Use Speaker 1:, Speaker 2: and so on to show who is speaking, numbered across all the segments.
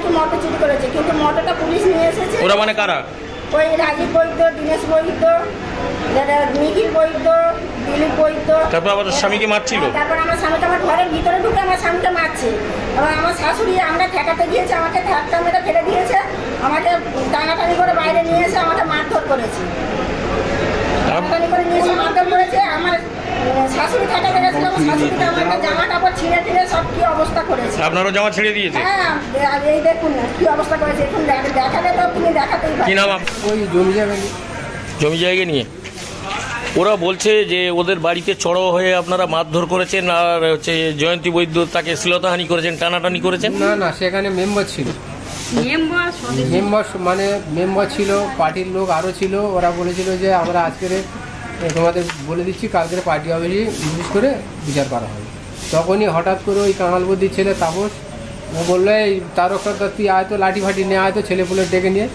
Speaker 1: একটু মোটর চুরি করেছে? কিন্তু মোটরটা পুলিশ নিয়ে এসেছে।
Speaker 2: ওরা মানে কারা?
Speaker 1: ওই রাজীব বৈদ্য দীনেশ বৈদ্য নিখিল বৈদ্য দিলীপ বৈদ্য।
Speaker 2: তারপর আমার স্বামীকে মারছিল?
Speaker 1: তারপর আমার স্বামীটা আমার ঘরের ভিতরে ঢুকে আমার স্বামীটা মারছে। এবার আমার শাশুড়ি আমরা ঠেকাতে গিয়েছে আমাকে ধাক্কা মেরে ফেলে দিয়েছে আমাকে টানাটানি করে বাইরে নিয়ে এসে আমাকে মারধর করেছে টানাটানি করে নিয়ে এসে মারধর করেছে আমার উম, শাশুড়ি ঠেকাতে গেছিল আমার শাশুড়িটা আমাকে জামা কাপড় ছিঁড়ে টিড়ে সব কি অবস্থা করেছে
Speaker 2: আপনারও জামা ছেড়ে দিয়েছে?
Speaker 1: হ্যাঁ কি
Speaker 2: নাম
Speaker 3: ওই জমি
Speaker 2: জমি জায়গা নিয়ে? ওরা বলছে যে ওদের বাড়িতে চড়ো হয়ে আপনারা মারধর করেছেন আর হচ্ছে জয়ন্তী বৈদ্য তাকে শ্লীলতাহানি করেছেন টানাটানি করেছেন?
Speaker 3: না না সেখানে মেম্বার ছিল। মেম্বার মানে মেম্বার ছিল পার্টির লোক আরও ছিল ওরা বলেছিল যে আমরা আজকের তোমাদের বলে দিচ্ছি কালকের পার্টি অফিসে ইংলিশ করে বিচার করা হবে। তখনই হঠাৎ করে ওই কাঙালবদ্দির ছেলে তাপস ও বলল এই তারকটা তুই আয় তো লাঠি ফাটি নিয়ে আয় তো ছেলে পুলে ডেকে নিয়ে।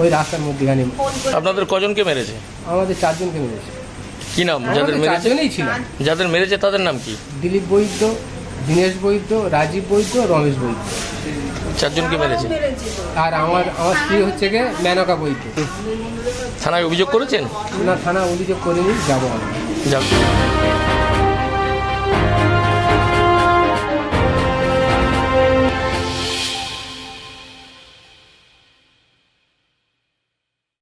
Speaker 3: ওই রাস্তার মধ্যেখানে
Speaker 2: আপনাদের কজনকে মেরেছে?
Speaker 3: আমাদের চারজনকে মেরেছে।
Speaker 2: কি নাম? যাদের মেরেছে?
Speaker 3: ছিলাম
Speaker 2: যাদের মেরেছে তাদের নাম কি?
Speaker 3: দিলীপ বৈদ্য দীনেশ বৈদ্য রাজীব বৈদ্য রমেশ বৈদ্য।
Speaker 2: চারজনকে মেরেছে।
Speaker 3: আর আমার আমার স্ত্রী হচ্ছে গিয়ে মেনকা বইতে
Speaker 2: থানায় অভিযোগ করেছেন?
Speaker 3: না থানায় অভিযোগ করিনি যাব যাব
Speaker 2: যাক